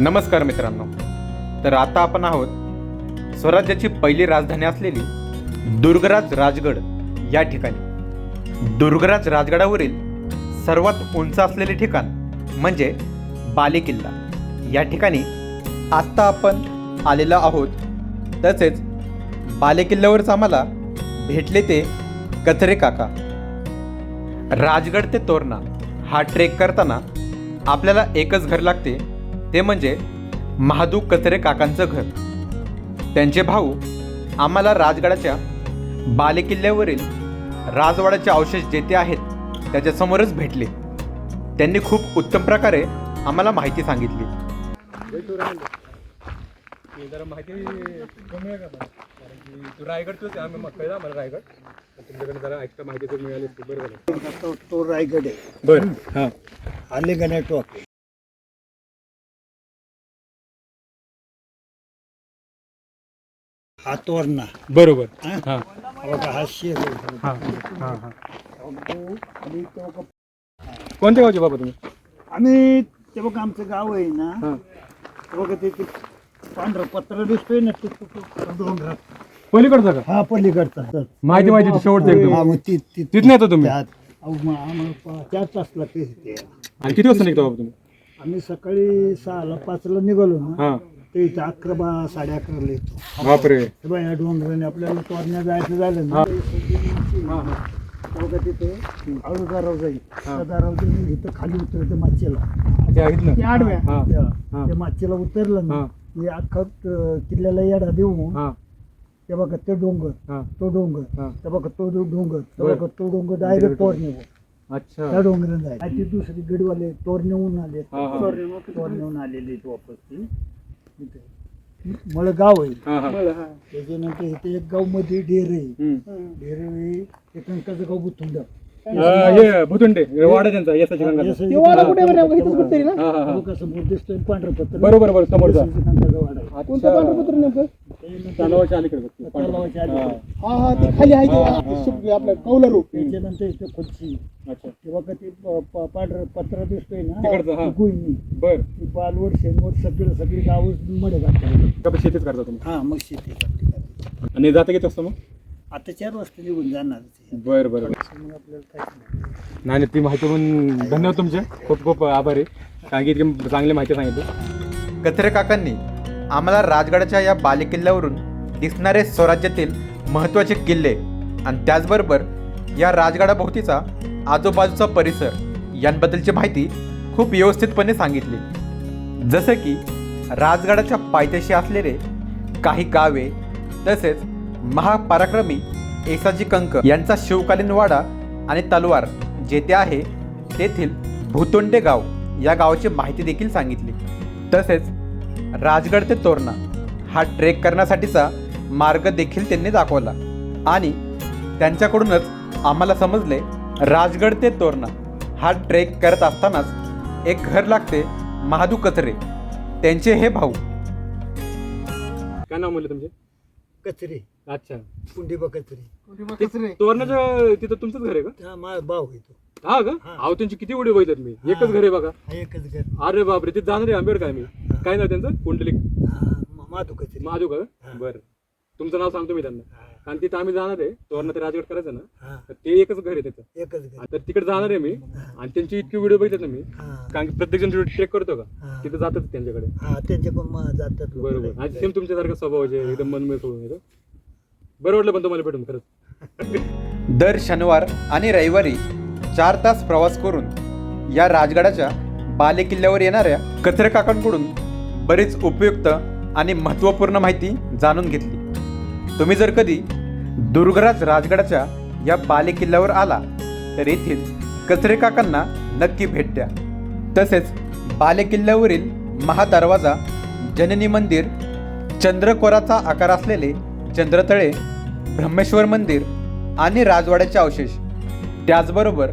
नमस्कार मित्रांनो. तर आता आपण आहोत स्वराज्याची पहिली राजधानी असलेली दुर्गराज राजगड या ठिकाणी. दुर्गराज राजगडावरील सर्वात उंच असलेले ठिकाण म्हणजे बाले किल्ला या ठिकाणी आत्ता आपण आलेलो आहोत. तसेच बाले किल्ल्यावरच आम्हाला भेटले ते कचरे काका. राजगड ते तोरणा हा ट्रेक करताना आपल्याला एकच घर लागते ते म्हणजे महादू कचरे काकांचं घर. त्यांचे भाऊ आम्हाला राजगडाच्या बालेकिल्ल्यावरील राजवाड्याचे अवशेष जेथे आहेत त्याच्यासमोरच भेटले. त्यांनी खूप उत्तम प्रकारे आम्हाला माहिती सांगितली. जरा माहिती कमी आहे का मला कारण की तू रायगडचोच आहे आम्ही मग कळलं मला रायगड. तुमच्याकडे जरा एक्स्ट्रा माहिती मिळाली बरं झालं. तो रायगड आहे. बरं. हां. आले गण्या टॉक हा तोरणा बरोबर. हा? हां. बघा हा शेर आहे. हां हां हां. तो- आणि तो का- कोणत्या गावचे बाबा तुम्ही? आम्ही ते बघा आमचं गाव आहे ना हां. ते बघा ते ते पांढरं पत्र दिसतोय ना ते तो- तो- डोंगरात पलीकडचा का? हा पलीकडचा. तर. माहिती माहिती शेवटचं हा, एकदम तिथून येतो तुम्ही? त्यात अहो, मग आम्हाला पा- चार तास लागते ते आणि किती वाजता निघतो बाबा तुम्ही? आम्ही सकाळी सहाला पाचला निघालो ना. हां. ते इथं अकरा साडे अकराला येतो. बापरे. हे बघ, या डोंगराने आपल्याला तोरण्या जायचं झालं ना. हां. हां तेव्हा तिथे? अळूदाराव जाईल त्या दाराव जाऊन इथं खाली उतरते माचेला. ते आडव्या. त्या-. त्या माचेला उतरलं ना हां. मी अख्खा अं, किल्ल्याला येडा देऊन हां. ते बघा ते डोंगर. हां. तो डोंगर. हां. ते बघा तो डो- डोंगर. ते. बघा तो डोंगर डायरेक्ट तोरण्यावर अच्छा. त्या डोंगराने जायचं. आणि ती दुसरी गडवाले तोरण्याहून आले. हां, हां. तोरण्याहून आलेले आहेत वापस ती. इथे. मळ गाव आहे त्याच्यानंतर इथे एक गावमध्ये डेर आहे. डेरे एक अंकाचं गाव बुथुंड. अं, हे भुतुंडे वाडा त्यांचा यसाची गंगा हां हां हां. समोर दिसतोय पांढरं पत्र बरोबर बरोबर समोरचा. अंकाचा वाडा आहे. कोणतं पांढरपत्र नेमकं? त्याच्यानंतर तलावाच्या अलीकडे बघ. तलावाच्या अलीकडे. हां. हा हा ते खाली आहे ते हा, ते हा. सुप- आपलं कौलारू त्याच्यानंतर इथे खुर्ची. अच्छा. तेव्हा का ते प- प- पांढरं पत्र दिसतोय ना? तिकडचं, हा. गुईनी बर. ती पालवड शेनवड सगळं सगळी गाव मडे का शेतीच करता तुम्ही? हा मग शेती करते. आणि जाता किती असतं मग? आता चार वाजता निघून जाणार बर बर आपल्याला काय नाही. नाही नाही, ती माहिती पण धन्यवाद तुमचे. खूप खूप आभार कारण की इतकी चांगली माहिती सांगितली. कथरे काकांनी आम्हाला राजगडाच्या या बालेकिल्ल्यावरून दिसणारे स्वराज्यातील महत्त्वाचे किल्ले आणि त्याचबरोबर या राजगडाभोवतीचा आजूबाजूचा परिसर यांबद्दलची माहिती खूप व्यवस्थितपणे सांगितली. जसं की राजगडाच्या पायथ्याशी असलेले काही गावे तसेच महापराक्रमी एसाजी कंक यांचा शिवकालीन वाडा आणि तलवार जेथे आहे तेथील भूतोंडे गाव या गावाची माहिती देखील सांगितली. तसेच राजगड ते तोरणा हा ट्रेक करण्यासाठीचा मार्ग देखील त्यांनी दाखवला. आणि त्यांच्याकडूनच आम्हाला समजले राजगड ते तोरणा हा ट्रेक करत असतानाच एक घर लागते महादू कचरे. त्यांचे हे भाऊ. काय नाव म्हणलं तुमचे? कचरे. अच्छा. पुंडीबा कचरे तोरणाचं तिथं तुमचंच घर आहे का? हा माझा भाऊ येतो हा का? हा. अहो त्यांची किती उडी बघितल्यात मी. एकच घर आहे बघा. हा एकच घर. अरे बापरे तिथे जाणार आहे आंबेड काय मी काय नाव त्यांचं? कुंडलिक. हा मा- माधू कचरे. का? हा. बरं. तुमचं नाव सांगतो मी त्यांना. हा, कारण तिथं आम्ही जाणार आहे. तोरणा ते राजगड करायचं ना. हा. तर ते एकच घर आहे त्याचं एकच घर. तर तिकडे जाणार आहे मी. आणि त्यांची इतकी व्हिडिओ बघितले ना मी. हा. कारण की प्रत्येक जण ट्रेक करतो का? हा. तिथे जातात त्यांच्याकडे. हा त्यांच्याकडून मग जातात लोकं. बरोबर. आणि सेम तुमच्यासारखं स्वभावाचे एकदम मनमय सोडून येतं बरं वाटलं पण तुम्हाला भेटून खरंच. दर शनिवार आणि रविवारी चार तास प्रवास करून या राजगडाच्या बालेकिल्ल्यावर येणाऱ्या कचरे काकांकडून बरीच उपयुक्त आणि महत्त्वपूर्ण माहिती जाणून घेतली. तुम्ही जर कधी दुर्गराज राजगडाच्या या बालेकिल्ल्यावर आला तर येथील कचरे काकांना नक्की भेट द्या. तसेच बालेकिल्ल्यावरील महादरवाजा जननी मंदिर चंद्रकोराचा आकार असलेले चंद्रतळे ब्रह्मेश्वर मंदिर आणि राजवाड्याचे अवशेष. त्याचबरोबर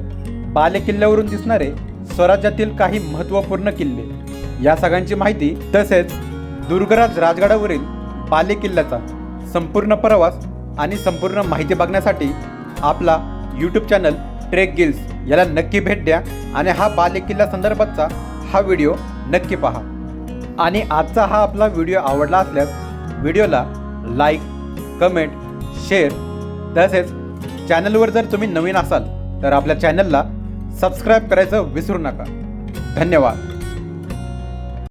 बालेकिल्ल्यावरून दिसणारे स्वराज्यातील काही महत्त्वपूर्ण किल्ले. या सगळ्यांची माहिती तसेच दुर्गराज राजगडावरील बालेकिल्ल्याचा संपूर्ण प्रवास आणि संपूर्ण माहिती बघण्यासाठी आपला यूट्यूब चॅनल ट्रेक गिल्स याला नक्की भेट द्या आणि हा बालेकिल्ला संदर्भातचा हा व्हिडिओ नक्की पहा. आणि आजचा हा आपला व्हिडिओ आवडला असल्यास व्हिडिओला लाईक कमेंट शेअर तसेच चॅनलवर जर तुम्ही नवीन असाल तर आपल्या चॅनलला सबस्क्राईब करायचं विसरू नका. धन्यवाद.